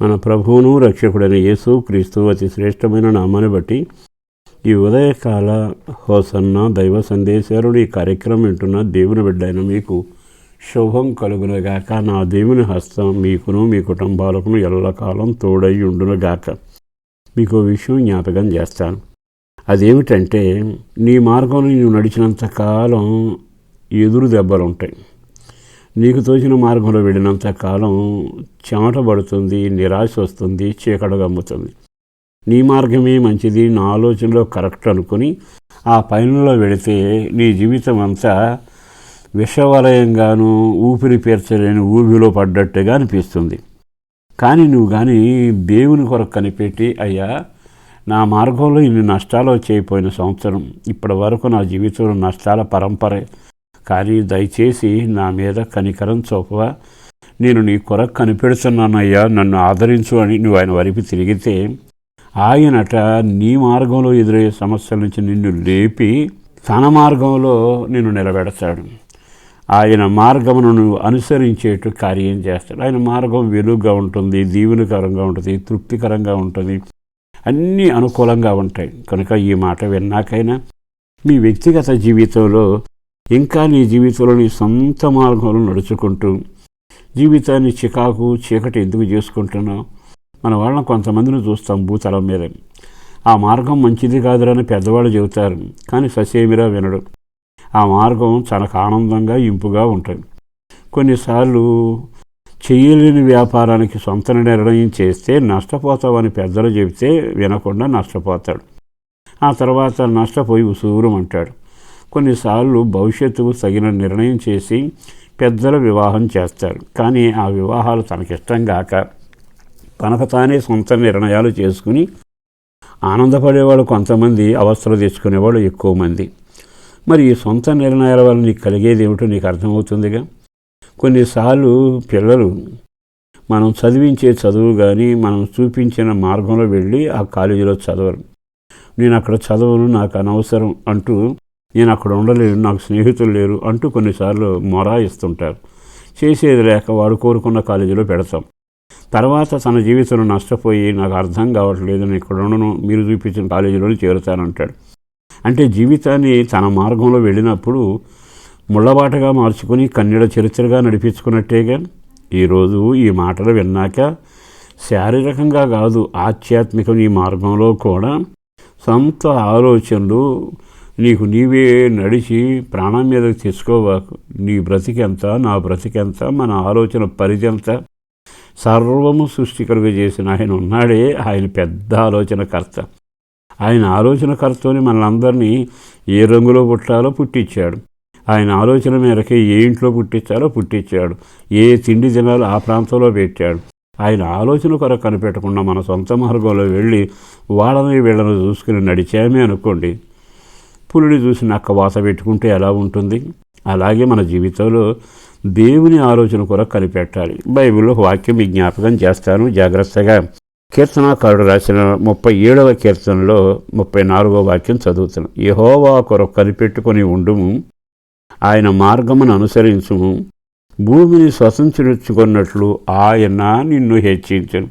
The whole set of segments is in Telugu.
మన ప్రభువును రక్షకుడైన యేసు క్రీస్తు అతి శ్రేష్టమైన నామాన్ని బట్టి ఈ ఉదయకాల హోసన్న దైవ సందేశాలు ఈ కార్యక్రమం వింటున్న దేవుని బిడ్డైన మీకు శుభం కలుగునగాక. నా దేవుని హస్తం మీకును మీ కుటుంబాలకును ఎల్లకాలం తోడై ఉండునుగాక. మీకు విషయం జ్ఞాపకం చేస్తాను. అదేమిటంటే నీ మార్గంలో నువ్వు నడిచినంత కాలం ఎదురు దెబ్బలు ఉంటాయి నీకు తోచిన మార్గంలో వెళ్ళినంత కాలం చెమట పడుతుంది నిరాశ వస్తుంది చీకడగా గమ్ముతుంది నీ మార్గమే మంచిది నా ఆలోచనలో కరెక్ట్ అనుకుని ఆ పయనంలో వెళితే నీ జీవితం అంతా విషవలయంగాను ఊపిరి పీర్చలేని ఊబిలో పడ్డట్టుగా అనిపిస్తుంది. కానీ నువ్వు కానీ దేవుని కొరకు కనిపెట్టి అయ్యా నా మార్గంలో ఇన్ని నష్టాలు వచ్చేయిపోయిన సంవత్సరం ఇప్పటి వరకు నా జీవితంలో నష్టాల పరంపరే కానీ దయచేసి నా మీద కనికరం చూపవా. నేను నీ కొరకు కనిపెడుతున్నానయ్యా. నన్ను ఆదరించు అని నువ్వు ఆయన వరిపి తిరిగితే ఆయనట నీ మార్గంలో ఎదురయ్యే సమస్యల నుంచి నిన్ను లేపి తన మార్గంలో నిన్ను నిలబెడతాడు. ఆయన మార్గమును నువ్వు అనుసరించేట్టు కార్యం చేస్తాడు. ఆయన మార్గం వెలుగుగా ఉంటుంది దీవెనకరంగా ఉంటుంది తృప్తికరంగా ఉంటుంది. అన్నీ అనుకూలంగా ఉంటాయి. కనుక ఈ మాట విన్నాకైనా మీ వ్యక్తిగత జీవితంలో ఇంకా నీ జీవితంలో నీ సొంత మార్గంలో నడుచుకుంటూ జీవితాన్ని చికాకు చీకటి ఎందుకు చేసుకుంటున్నావు మన వాళ్ళని కొంతమందిని చూస్తాం భూతలం మీద. ఆ మార్గం మంచిది కాదురని పెద్దవాళ్ళు చెబుతారు కానీ ససేమిరా వినడు. ఆ మార్గం చాలా ఆనందంగా ఇంపుగా ఉంటుంది. కొన్నిసార్లు చేయలేని వ్యాపారానికి సొంత నిర్ణయం చేస్తే నష్టపోతావని పెద్దలు చెబితే వినకుండా నష్టపోతాడు. ఆ తర్వాత నష్టపోయి ఉసూరం అంటాడు. కొన్నిసార్లు భవిష్యత్తుకు తగిన నిర్ణయం చేసి పెద్దల వివాహం చేస్తారు. కానీ ఆ వివాహాలు తనకిష్టం కాక తనకు తానే సొంత నిర్ణయాలు చేసుకుని ఆనందపడేవాళ్ళు కొంతమంది అవస్థలు తెచ్చుకునేవాళ్ళు ఎక్కువ మంది. మరి ఈ సొంత నిర్ణయాల వల్ల నీకు కలిగేది ఏమిటో నీకు అర్థమవుతుందిగా? కొన్నిసార్లు పిల్లలు మనం చదివించే చదువు కానీ మనం చూపించిన మార్గంలో వెళ్ళి ఆ కాలేజీలో చదవరు. నేను అక్కడ చదవను నాకు అనవసరం అంటూ నేను అక్కడ ఉండలేను నాకు స్నేహితులు లేరు అంటూ కొన్నిసార్లు మొరాయిస్తుంటారు. చేసేది లేక వాడు కోరుకున్న కాలేజీలో పెడతాం. తర్వాత తన జీవితంలో నష్టపోయి నాకు అర్థం కావట్లేదు నేను ఇక్కడ ఉండను మీరు చూపించిన కాలేజీలో చేరుతానంటాడు. అంటే జీవితాన్ని తన మార్గంలో వెళ్ళినప్పుడు ముళ్ళబాటగా మార్చుకొని కన్నీడ చరిత్రగా నడిపించుకున్నట్టేగా? ఈరోజు ఈ మాటలు విన్నాక శారీరకంగా కాదు ఆధ్యాత్మికం ఈ మార్గంలో కూడా సొంత ఆలోచనలు నీకు నీవే నడిచి ప్రాణం మీదకి తెచ్చుకోవాకు నీ బ్రతికెంత నా బ్రతికెంత మన ఆలోచన పరిధి సర్వము సృష్టికరుగా చేసిన ఆయన ఉన్నాడే. ఆయన పెద్ద ఆలోచనకర్త. ఆయన ఆలోచనకర్తని మనందరినీ ఏ రంగులో పుట్టాలో పుట్టించాడు. ఆయన ఆలోచన మేరకే ఏ ఇంట్లో పుట్టించాలో పుట్టించాడు. ఏ తిండి తినాలో ఆ ప్రాంతంలో పెట్టాడు. ఆయన ఆలోచన కొరకు కనిపెట్టకుండా మన సొంత మార్గంలో వెళ్ళి వాళ్ళని వీళ్ళని చూసుకుని నడిచామే అనుకోండి. పులిని చూసి నక్క వాత పెట్టుకుంటే ఎలా ఉంటుంది? అలాగే మన జీవితంలో దేవుని ఆలోచన కూడా కనిపెట్టాలి. బైబిల్లో వాక్యం విజ్ఞాపకం చేస్తాను. జాగ్రత్తగా కీర్తనాకారుడు రాసిన ముప్పై ఏడవ కీర్తనలో ముప్పై నాలుగవ వాక్యం చదువుతున్నాం. యహోవా కొరకు కనిపెట్టుకొని ఉండుము. ఆయన మార్గమును అనుసరించుము. భూమిని స్వతంత్రించుకున్నట్లు ఆయన నిన్ను హెచ్చించను.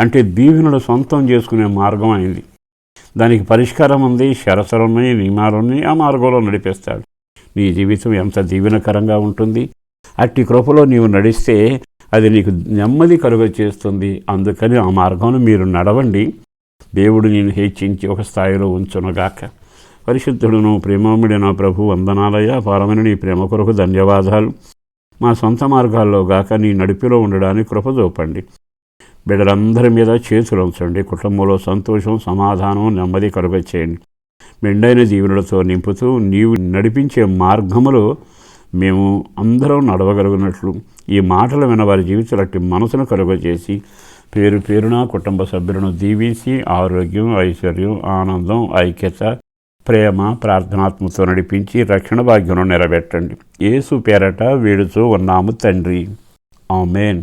అంటే దీవెనలు సొంతం చేసుకునే మార్గం అయింది దానికి పరిష్కారం ఉంది షరతులు నియమాలున్నాయి ఆ మార్గంలో నడిపిస్తాడు. నీ జీవితం ఎంత దీవెనకరంగా ఉంటుంది. అట్టి కృపలో నీవు నడిస్తే అది నీకు నెమ్మది కలుగ చేస్తుంది. అందుకని ఆ మార్గంలో మీరు నడవండి. దేవుడు నేను హెచ్చించి ఒక స్థాయిలో ఉంచునుగాక. పరిశుద్ధుడును ప్రేమముడైన ప్రభు వందనాలయ పరమైన నీ ప్రేమ కొరకు ధన్యవాదాలు. మా సొంత మార్గాల్లో గాక నీ నడిపిలో ఉండడానికి కృప చూపండి. బిడ్డలందరి మీద చేతులు ఉంచండి. కుటుంబంలో సంతోషం సమాధానం నెమ్మది కలుగ చేయండి మెండైన జీవనులతో నింపుతూ నీవు నడిపించే మార్గములో మేము అందరం నడవగలిగినట్లు ఈ మాటలు విన వారి జీవితాలట్టి మనసును కలుగజేసి పేరు పేరున కుటుంబ సభ్యులను దీవించి ఆరోగ్యం ఐశ్వర్యం ఆనందం ఐక్యత ప్రేమ ప్రార్థనాత్మతో నడిపించి రక్షణ భాగ్యం నెరవేర్చండి. యేసు పేరట వీడుతూ ఉన్నాము తండ్రి. ఆమెన్.